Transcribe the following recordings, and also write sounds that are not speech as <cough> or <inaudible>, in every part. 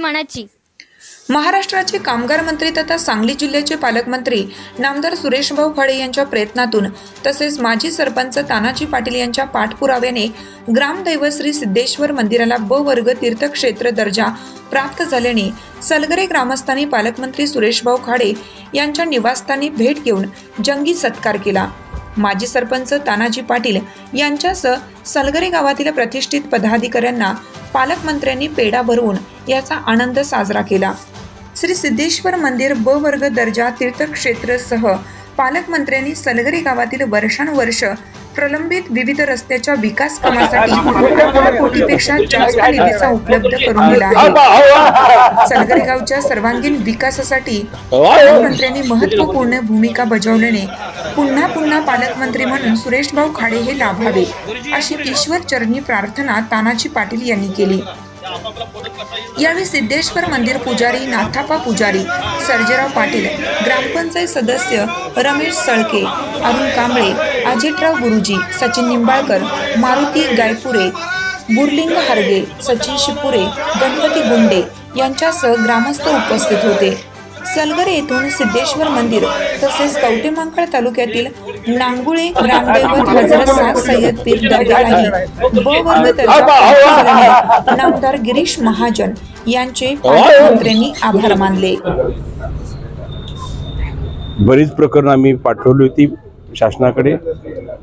मनाची. महाराष्ट्राचे कामगार मंत्री तथा सांगली जिल्ह्याचे पालकमंत्री नामदार सुरेशभाऊ खाडे यांच्या प्रयत्नातून तसेच माजी सरपंच तानाजी पाटील यांच्या पाठपुराव्याने ग्रामदैव श्री सिद्धेश्वर मंदिराला ब वर्ग तीर्थक्षेत्र दर्जा प्राप्त झाल्याने सलगरे ग्रामस्थांनी पालकमंत्री सुरेशभाऊ खाडे यांच्या निवासस्थानी भेट घेऊन जंगी सत्कार केला. माजी सरपंच तानाजी पाटील यांच्यासह सलगरे गावातील प्रतिष्ठित पदाधिकाऱ्यांना पालकमंत्र्यांनी पेढा भरवून याचा आनंद साजरा केला. श्री सिद्धेश्वर मंदिर ब वर्ग दर्जा तीर्थक्षेत्रसह पालकमंत्र्यांनी सलगरे गावातील वर्षानुवर्ष प्रलंबित विविध रस्त्याच्या विकास कामासाठी अकरा कोटीपेक्षा जास्त निधीचा उपलब्ध करून दिला आहे. सलगरे गावच्या सर्वांगीण विकासासाठी पालकमंत्र्यांनी महत्त्वपूर्ण भूमिका बजावल्याने पुन्हा पुन्हा पालकमंत्री म्हणून सुरेशभाऊ खाडे हे लाभावे अशी ईश्वर चरणी प्रार्थना तानाजी पाटील यांनी केली. यावेळी सिद्धेश्वर मंदिर पुजारी नाथापा पुजारी सर्जेराव पाटील ग्रामपंचायत सदस्य रमेश सळके अरुण कांबळे अजितराव गुरुजी सचिन निंबाळकर मारुती गायपुरे बुर्लिंग हरगे सचिन शिपुरे गणपती गुंडे यांच्यासह ग्रामस्थ उपस्थित होते. सलगरे येथून सिद्धेश्वर मंदिर तसेच कवटेमांकाळ तालुक्यातील नांगुळे ग्रामदैवत हजरत सात सय्यद पीर ब वर्ग प्राप्त झाल्याने नामदार गिरीश महाजन यांचे पालकमंत्र्यांनी आभार मानले. बरीच प्रकरणं आम्ही पाठवली होती शासनाकडे.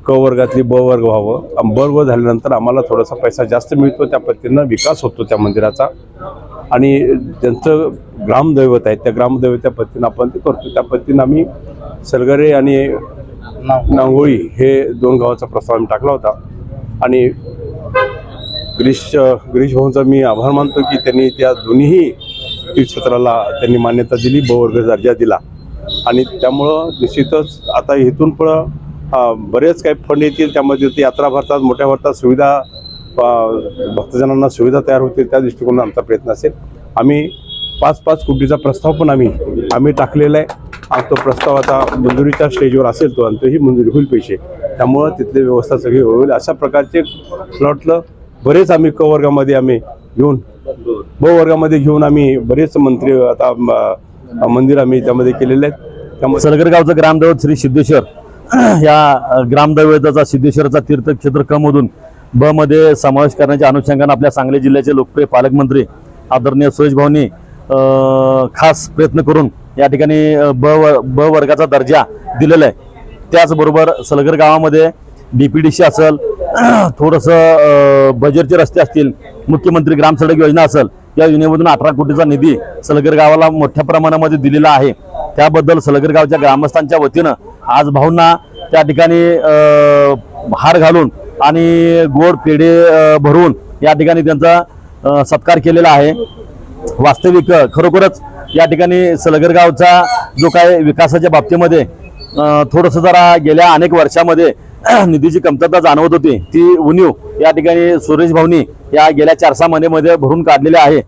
क वर्गातली ब वर्ग व्हावं. ब वर्ग झाल्यानंतर आम्हाला थोडासा पैसा जास्त मिळतो त्या पद्धतीनं विकास होतो त्या मंदिराचा. आणि ज्यांचं ग्रामदैवत आहे त्या ग्रामदैवत्या पद्धतीनं आपण ते करतो त्या पद्धतीनं आम्ही सलगरे आणि नांगोळी. हे दोन गावाचा प्रस्ताव आम्ही टाकला होता. आणि गिरीश गिरीश भाऊंचा मी आभार मानतो की त्यांनी त्या दोन्हीही तीर्थक्षेत्राला त्यांनी मान्यता दिली ब वर्ग दर्जा दिला. आणि त्यामुळं निश्चितच आता इथून पुढं बरेच काही फंड येतील त्यामध्ये ते यात्रा भरतात मोठ्या भरतात सुविधा भक्तजनांना सुविधा तयार होतील त्या दृष्टिकोनात आमचा प्रयत्न असेल. आम्ही पाच पाच कोटीचा प्रस्ताव पण आम्ही आम्ही टाकलेला आहे. आणि तो प्रस्ताव आता मंजुरीच्या स्टेजवर असेल तो आणि तोही मंजुरी होईल पैसे. त्यामुळं तिथली व्यवस्था सगळी होईल. अशा प्रकारचे प्लॉटलं बरेच आम्ही क वर्गामध्ये आम्ही घेऊन ब वर्गामध्ये घेऊन आम्ही बरेच मंत्री आता मंदिर आम्ही त्यामध्ये केलेले आहेत. त्यामुळे सलगर गावचं ग्रामदैवत श्री सिद्धेश्वर. या ग्रामदैवताचा सिद्धेश्वरचा तीर्थक्षेत्र कमधून ब मध्ये समावेश करण्याच्या अनुषंगाने आपल्या सांगली जिल्ह्याचे लोकप्रिय पालकमंत्री आदरणीय सुरेश भाऊनी खास प्रयत्न करून या ठिकाणी ब व- ब वर्गाचा दर्जा दिलेला आहे. त्याचबरोबर सलगर गावामध्ये डीपीडीसी असेल <clears throat> थोडंसं बजेटचे रस्ते असतील मुख्यमंत्री ग्राम सडक योजना असेल या योजनेमधून अठरा कोटीचा निधी सलगर गावाला मोठ्या प्रमाणामध्ये दिलेला आहे. त्याबद्दल सलगर गावच्या ग्रामस्थांच्या वतीनं आज भाऊंना त्या ठिकाणी हार घालून आणि गोड पेढे भरून या ठिकाणी त्यांचा सत्कार केलेला आहे. वास्तविक खरोखरच या ठिकाणी सलगर गावचा जो काय विकासाच्या बाबतीमध्ये थोडंसं जरा गेल्या अनेक वर्षामध्ये निधीची कमतरता जाणवत होती. ती उणीव या ठिकाणी सुरेश भाऊनी या गेल्या चार सहा महिन्यामध्ये भरून काढलेली आहे.